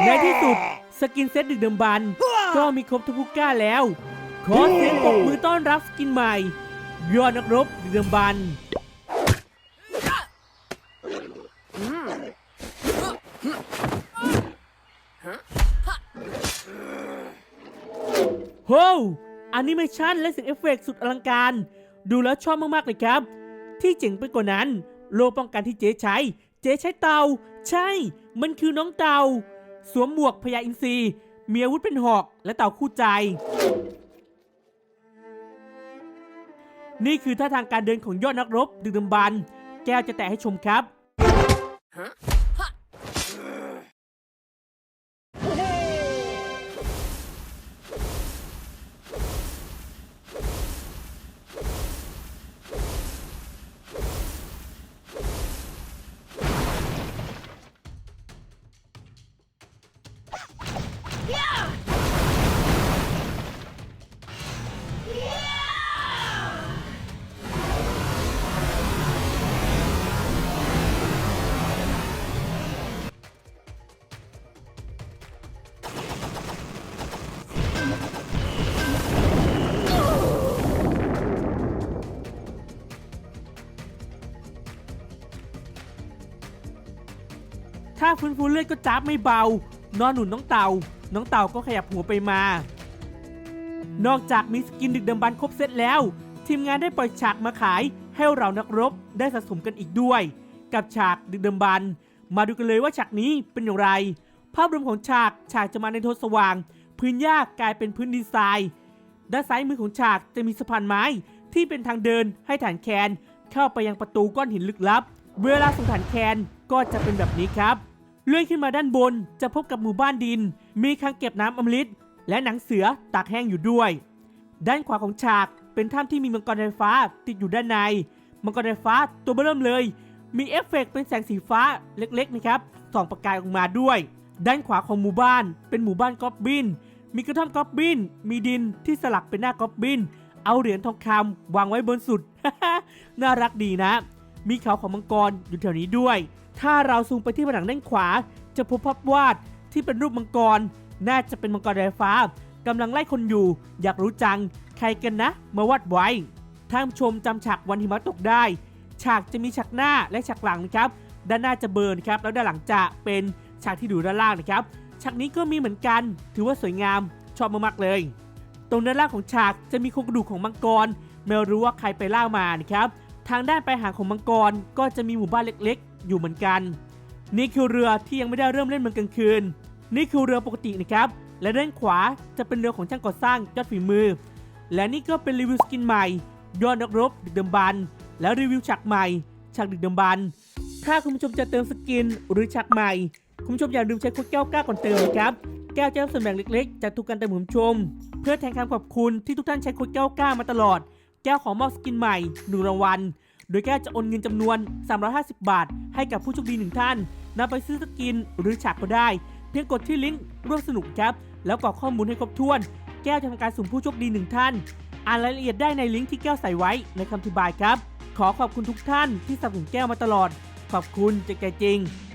ในที่สุดสกินเซตดึกเดิมบันก็มีครบทุกผู้กล้าแล้ว ขอเสียงปรบมือต้อนรับสกินใหม่ ยอดนักรบดึกเดิมบันโฮวแอนิเมชันและเสียงเอฟเฟกต์สุดอลังการ ดูแล้วชอบมาก ๆ เลยครับ ที่เจ๋งไปกว่านั้น โลป้องกันที่เจ๊ใช้ เจ๊ใช้เตา ใช่ มันคือน้องเตา สวมหมวกพญาอินทรีมีอาวุธเป็นหอกและเต่าคู่ใจ นี่คือท่าทางการเดินของยอดนักรบดึกดำบรรแก้วจะแตะให้ชมครับ ถ้าฟื้นฟูเลือดก็จับไม่เบา นอนหนุนน้องเต่า น้องเต่าก็ขยับหัวไปมา นอกจากมีสกินดึกดำบรรพ์ครบเซตแล้ว ทีมงานได้ปล่อยฉากมาขายให้เรานักรบได้สะสมกันอีกด้วย กับฉากดึกดำบรรพ์มาดูกันเลยว่าฉากนี้เป็นอย่างไร ภาพรวมของฉากฉากจะมาในโทนสว่าง พื้นหญ้ากลายเป็นพื้นดินทรายด้านซ้ายมือของฉากจะมีสะพานไม้ที่เป็นทางเดินให้ฐานแคน เข้าไปยังประตูก้อนหินลึกลับ เวลาส่งฐานแคนก็จะเป็นแบบนี้ครับ เลื่อนขึ้นมาด้านบนจะพบกับหมู่บ้านดิน มีคลังเก็บน้ำอมฤตและหนังเสือตากแห้งอยู่ด้วย ด้านขวาของฉากเป็นถ้ำที่มีมังกรไฟฟ้าติดอยู่ด้านใน มังกรไฟฟ้าตัวเบิ่มเลย มีเอฟเฟกต์เป็นแสงสีฟ้าเล็กๆนะครับส่องประกายออกมาด้วย ด้านขวาของหมู่บ้านเป็นหมู่บ้านกอบบิน มีกระท่อมกอบบิน มีดินที่สลักเป็นหน้ากอบบิน เอาเหรียญทองคำวางไว้บนสุด น่ารักดีนะ มีเขาของมังกรอยู่แถวนี้ด้วย ถ้าเราซูมไปที่ผนังด้านขวา จะพบภาพวาดที่เป็นรูปมังกร น่าจะเป็นมังกรไฟฟ้ากำลังไล่คนอยู่ อยากรู้จัง ใครกันนะ มาวาดไว้ท่านชมจำฉากวันหิมะตกได้ ฉากจะมีฉากหน้าและฉากหลังนะครับ ด้านหน้าจะเบิร์นครับ แล้วด้านหลังจะเป็นฉากที่ดูด้านล่างนะครับ ฉากนี้ก็มีเหมือนกัน ถือว่าสวยงาม ชอบมากๆเลย ตรงด้านล่างของฉากจะมีโครงกระดูกของมังกร ไม่รู้ว่าใครไปล่ามานะครับ ทางด้านปลายหางของมังกรก็จะมีหมู่บ้านเล็กๆ อยู่เหมือนกัน นี่คือเรือที่ยังไม่ได้เริ่มเล่นเมืองกลางคืน นี่คือเรือปกตินะครับ และด้านขวาจะเป็นเรือของช่างก่อสร้างยอดฝีมือ และนี่ก็เป็นรีวิวสกินใหม่ยอดนักรบดึกเดิมบันแล้วรีวิวฉากใหม่ฉากดึกเดิมบันถ้าคุณผู้ชมจะเติมสกินหรือฉากใหม่ คุณผู้ชมอย่าลืมใช้โค้ดแก้วกล้าก่อนเติมนะครับ แก้วจะรับส่วนแบ่งเล็กๆ จากทุกการเติมผู้ชม เพื่อแทนคำขอบคุณที่ทุกท่านใช้โค้ดแก้วกล้ามาตลอด แก้วของมอบสกินใหม่หนึ่งรางวัล โดยแก้วจะโอนเงินจำนวน 350 บาท ให้กับผู้โชคดีหนึ่งท่านนำไปซื้อสกินหรือฉากก็ได้ เพียงกดที่ลิงก์ร่วมสนุกครับ แล้วกรอกข้อมูลให้ครบถ้วน แก้วจะทำการสุ่มผู้โชคดีหนึ่งท่าน อ่านรายละเอียดได้ในลิงก์ที่แก้วใส่ไว้ในคำอธิบายครับ ขอขอบคุณทุกท่านที่สนับสนุนแก้วมาตลอด ขอบคุณจากใจจริง